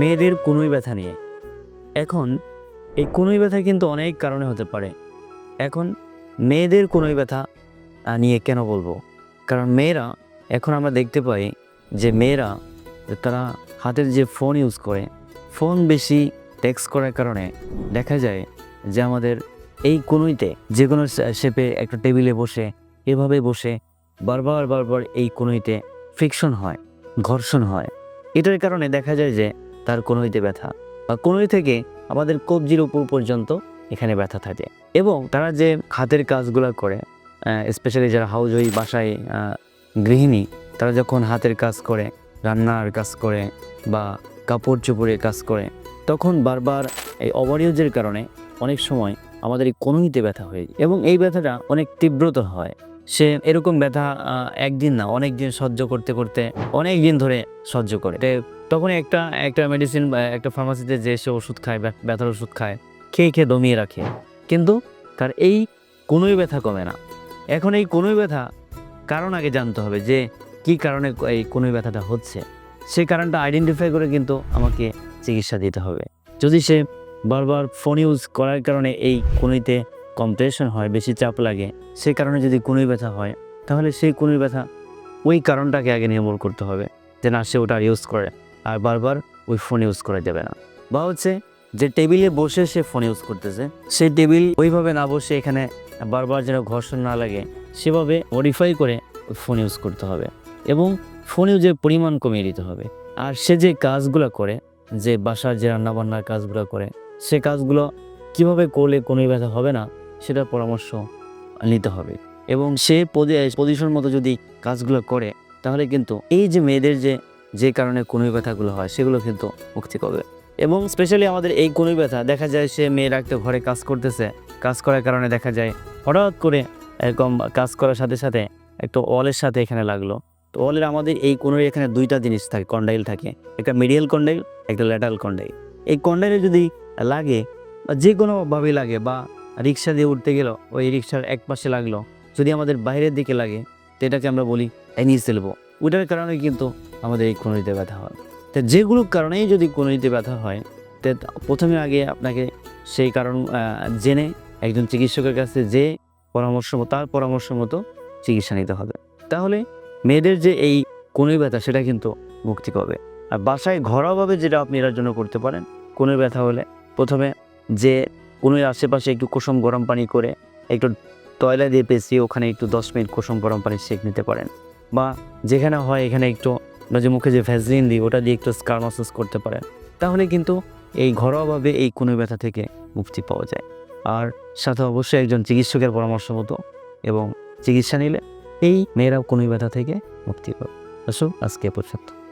মেয়েদের কুনুই ব্যথা নিয়ে এখন এই কুনুই ব্যথা কিন্তু অনেক কারণে হতে পারে। এখন মেয়েদের কুনুই ব্যথা নিয়ে কেন বলব? কারণ মেয়েরা, এখন আমরা দেখতে পাই যে মেয়েরা, তারা হাতের যে ফোন ইউজ করে ফোন বেশি টেক্সট করার কারণে দেখা যায় যে আমাদের এই কুনুইতে যে কোনো শেপে একটা টেবিলে বসে, এভাবে বসে বারবার বারবার এই কুনুইতে ফ্রিকশন হয়, ঘর্ষণ হয়। এটার কারণে দেখা যায় যে তার কনুইতে ব্যথা বা কনুই থেকে আমাদের কবজির উপর পর্যন্ত এখানে ব্যথা থাকে। এবং তারা যে হাতের কাজগুলো করে স্পেশালি যারা হাউজ ওই বাসায় গৃহিণী, তারা যখন হাতের কাজ করে, রান্নার কাজ করে বা কাপড় চোপড়ের কাজ করে, তখন বারবার এই ওভারইউজের কারণে অনেক সময় আমাদের এই কনুইতে ব্যথা হয়ে যায়। এবং এই ব্যথাটা অনেক তীব্রতর হয়। সে এরকম ব্যথা একদিন না অনেক দিন সহ্য করতে করতে অনেক দিন ধরে সহ্য করে। তখন একটা একটা মেডিসিন বা একটা ফার্মাসিতে যে সে ওষুধ খায়, ব্যা- ব্যথার ওষুধ খায়, খেয়ে খেয়ে দমিয়ে রাখে। কিন্তু তার এই কোনোই ব্যথা কমে না। এখন এই কোনোই ব্যথা কারণ আগে জানতে হবে যে কি কারণে এই কোনোই ব্যথাটা হচ্ছে। সেই কারণটা আইডেন্টিফাই করে কিন্তু আমাকে চিকিৎসা দিতে হবে। যদি সে বারবার ফোন ইউজ করার কারণে এই কোনোইতে কম্প্রেশন হয়, বেশি চাপ লাগে সেই কারণে যদি কোনোই ব্যথা হয়, তাহলে সেই কোনোই ব্যথা ওই কারণটাকে আগে নির্মূল করতে হবে যে না, সে ওটা ইউজ করে। আর বারবার ওই ফোন ইউজ করা যাবে না। বা হচ্ছে যে টেবিলে বসে সে ফোন ইউজ করতেছে সেই টেবিল ওইভাবে না বসে এখানে বারবার যেন ঘর্ষণ না লাগে, সেভাবে মডিফাই করে ওই ফোন ইউজ করতে হবে এবং ফোন ইউজের পরিমাণ কমিয়ে দিতে হবে। আর সে যে কাজগুলো করে, যে বাসার যে রান্নাবান্নার কাজগুলো করে, সে কাজগুলো কীভাবে করলে কোনো ব্যথা হবে না, সেটার পরামর্শ নিতে হবে। এবং সে পজিশন মতো যদি কাজগুলো করে, তাহলে কিন্তু এই যে মেয়েদের যে যে কারণে কনুই ব্যথাগুলো হয়, সেগুলো কিন্তু মুক্তি পাবে। এবং স্পেশালি আমাদের এই কনুই ব্যথা, দেখা যায় সে মেয়েরা একটা ঘরে কাজ করতেছে, কাজ করার কারণে দেখা যায় হঠাৎ করে এরকম কাজ করার সাথে সাথে একটা ওয়ালের সাথে এখানে লাগল। তো ওয়ালের আমাদের এই কোনোর এখানে দুইটা জিনিস থাকে কন্ডাইল থাকে। একটা মিডিয়াল কন্ডাইল একটা ল্যাটারাল কন্ডাইল এই কন্ডাইলে যদি লাগে, বা যে কোনোভাবেই লাগে, বা রিক্সা দিয়ে উঠতে গেল, ওই রিক্সার এক পাশে লাগল, যদি আমাদের বাইরের দিকে লাগে, তো এটাকে আমরা বলি অ্যানিসেলবো ওটার কারণে কিন্তু আমাদের এই কনুইতে ব্যথা হয়। তো যেগুলো কারণেই যদি কনুইতে ব্যথা হয়, তো প্রথমে আগে আপনাকে সেই কারণ জেনে একজন চিকিৎসকের কাছে যে পরামর্শ তার পরামর্শ মতো চিকিৎসা নিতে হবে। তাহলে মেয়েদের যে এই কনুই ব্যথা, সেটা কিন্তু মুক্তি পাবে। আর বাসায় ঘরোয়াভাবে যেটা আপনি এটার জন্য করতে পারেন কনুই ব্যথা হলে প্রথমে যে কনুই আশেপাশে একটু কুসুম গরম পানি করে একটু তয়লা দিয়ে পেঁচিয়ে ওখানে একটু দশ মিনিট কুসুম গরম পানি সেঁক নিতে পারেন। বা যেখানে হয়, এখানে একটু আমরা যে মুখে যে ভ্যাসলিন দিই, ওটা দিয়ে একটু স্কার মাসাজ করতে পারে, তাহলে কিন্তু এই ঘরোয়াভাবে এই কোনো ব্যথা থেকে মুক্তি পাওয়া যায়। আর সাথে অবশ্যই একজন চিকিৎসকের পরামর্শ মতো এবং চিকিৎসা নিলে এই মেয়েরাও কোনো ব্যথা থেকে মুক্তি পাবে। আসুন আজকে পর্যন্ত।